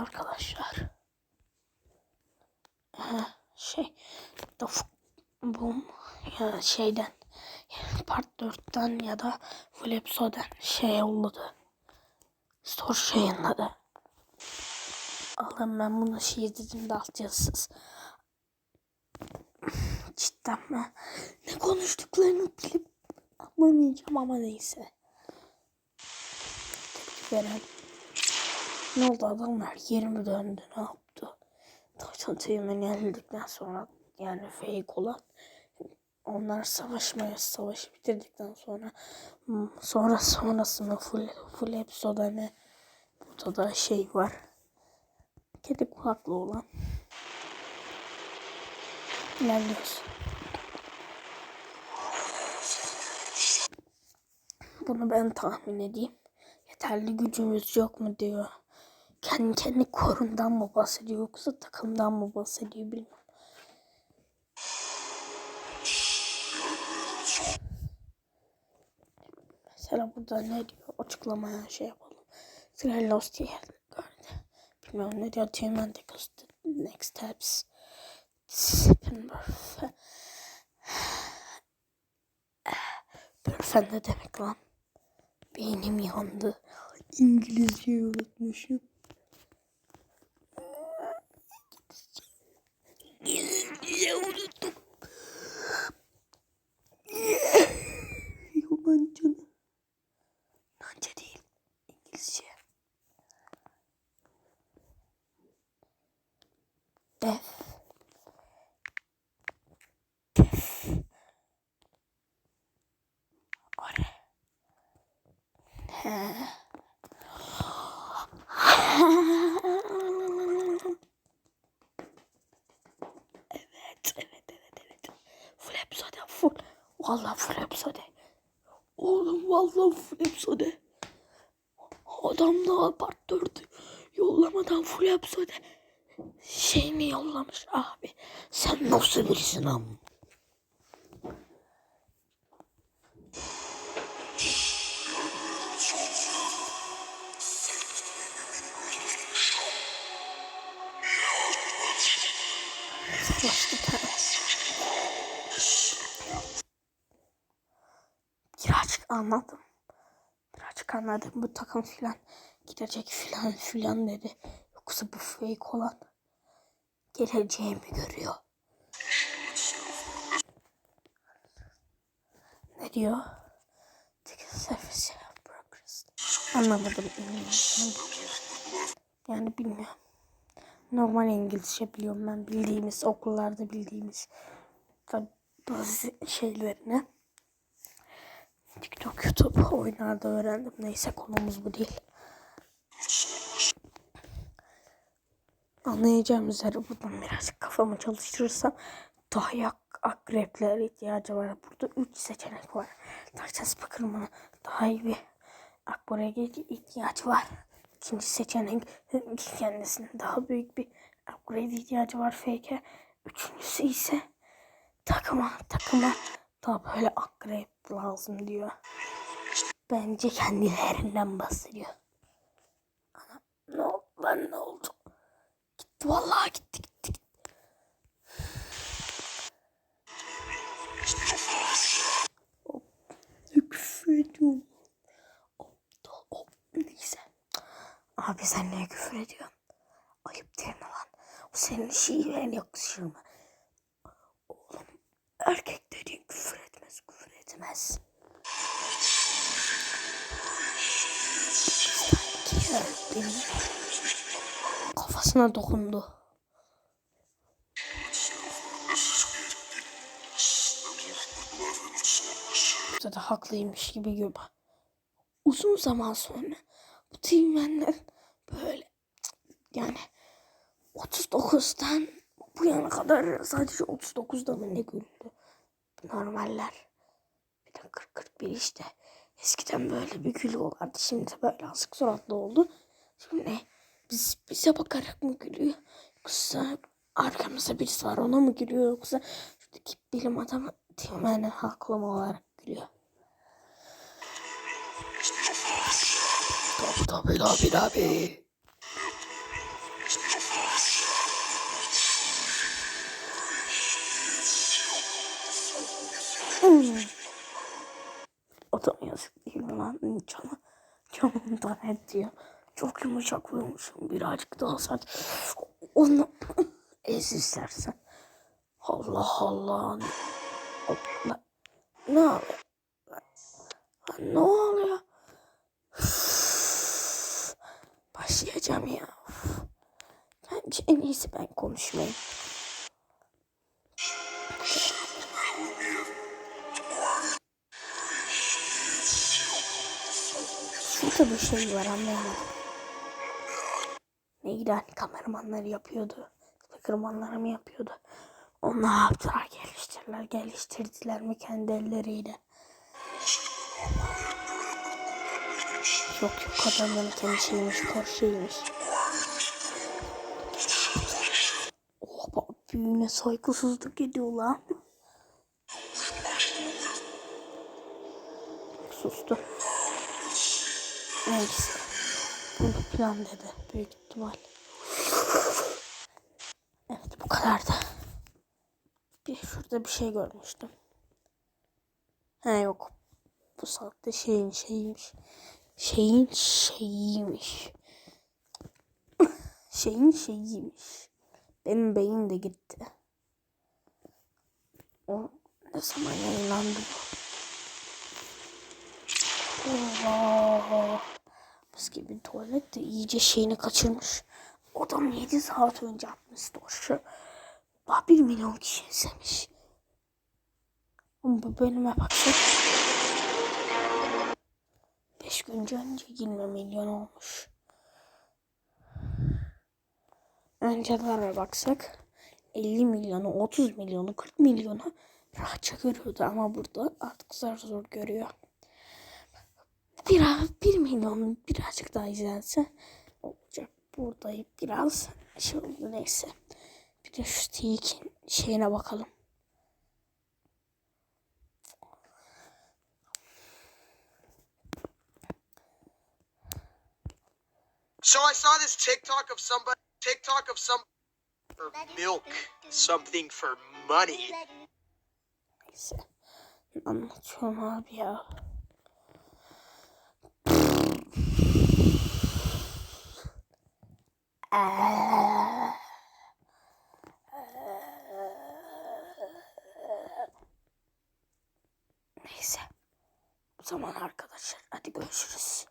arkadaşlar. Ha, şey The F- Boom ya şeyden Part 4'ten ya da Full Episode'den şey yolladı. Store şey yayınladı. Alın ben bunu şey izledim de altyazısız. Cidden mi? Ne konuştuklarını bilip anlamayacağım ama neyse. Tepki veren. Ne oldu adamlar geri mi döndü ne yaptı? Titan Team'in yenildikten sonra yani fake olan onlar savaşmaya savaşı bitirdikten sonra hmm, sonra sonrasında full full episode ne burada da şey var. Kedi kulaklı olan. İlerliyoruz. Bunu ben tahmin edeyim. Yeterli gücümüz yok mu diyor. Kendi kendi korundan mı bahsediyor yoksa takımdan mı bahsediyor bilmiyorum. Mesela burada ne diyor açıklamaya şey yapalım. Sıra Lost gördü. Bilmiyorum ne diyor. Human Decals Next Steps. September. Börfen ne demek lan? Beynim yandı. İngilizceyi unutmuşum. 이제 오늘도 이거 완전 Vallahi full episode. Oğlum vallahi full episode. Adam daha part 4 yollamadan full episode. Şey mi yollamış abi? Sen nasıl birisin am? Savaştı tane. Birazcık anladım. Birazcık anladım. Bu takım filan gidecek filan filan dedi. Yoksa bu fake olan geleceğimi görüyor. Ne diyor? Surface of progress. Anlamadım. Yani bilmiyorum. Normal İngilizce biliyorum ben bildiğimiz okullarda bildiğimiz bazı şeylerini. TikTok, YouTube oyunlarda öğrendim. Neyse konumuz bu değil. Anlayacağım üzere buradan birazcık kafamı çalıştırırsam dayak akrepler ihtiyacı var. Burada 3 seçenek var. Tarçın Spakırman'a daha iyi bir akbara ihtiyaç var. İkinci seçenek kendisine daha büyük bir upgrade ihtiyacı var Fake'e. Üçüncüsü ise takıma takıma daha böyle akrep lazım diyor. Bence kendilerinden bahsediyor. Ana, ne oldu lan ne oldu? Gitti vallahi gitti gitti. gitti. Abi sen niye küfür ediyorsun? Ayıp değil mi lan? O senin şiven yakışır mı? Erkek dediğin küfür etmez, küfür etmez. Kafasına dokundu. Burada da haklıymış gibi gibi. Uzun zaman sonra bu Teammen'ler böyle yani 39'dan bu yana kadar sadece 39'da mı ne görüldü? Normaller. Bir de 40-41 işte. Eskiden böyle bir gülü vardı. Şimdi böyle asık suratlı oldu. Şimdi biz bize bakarak mı gülüyor? Yoksa arkamızda birisi var ona mı gülüyor? Yoksa şuradaki bilim adamı Teammen'e haklı mı olarak gülüyor? Tabi tabi tabi tabi. O da yazık değil mi lan? Cana, canımdan et diyor. Çok yumuşak vurmuşum. Birazcık daha sert. Onu ez istersen. Allah Allah. Allah. Ne oluyor? Ne oluyor? Başlayacağım ya. Bence en iyisi ben konuşmayayım. Şurada bir şey var anlayamadım. Neydi hani kameramanları yapıyordu. Kameramanları mı yapıyordu? Onu ne yaptılar? Geliştirdiler. Geliştirdiler mi kendi elleriyle? Yok yok adamların kendi şeymiş, kor şeymiş. Oh bak büyüğüne saygısızlık ediyor lan. Neyse. Bunu plan dedi. Büyük ihtimal. Evet bu kadardı. Bir şurada bir şey görmüştüm. He yok. Bu saatte şeyin şeyiymiş. Şeyin şeyiymiş. şeyin şeyiymiş. Benim beyin de gitti. O ne zaman yayınlandı bu? Allah. Mis gibi tuvalet iyice şeyini kaçırmış. Adam 7 saat önce atmış story. Daha 1 milyon kişi izlemiş. Ama bu bölüme baksak 5 gün önce 20 milyon olmuş. Öncelere baksak 50 milyonu, 30 milyonu, 40 milyonu rahatça görüyordu ama burada artık zor zor görüyor. Biraz 1 milyon birazcık daha izlense olacak. Burada biraz şey oldu neyse. Bir de şu Steak'in şeyine bakalım. So I saw this TikTok of somebody TikTok of some for milk, something for money. Neyse. Anlatıyorum abi ya. Neyse. O zaman arkadaşlar hadi görüşürüz.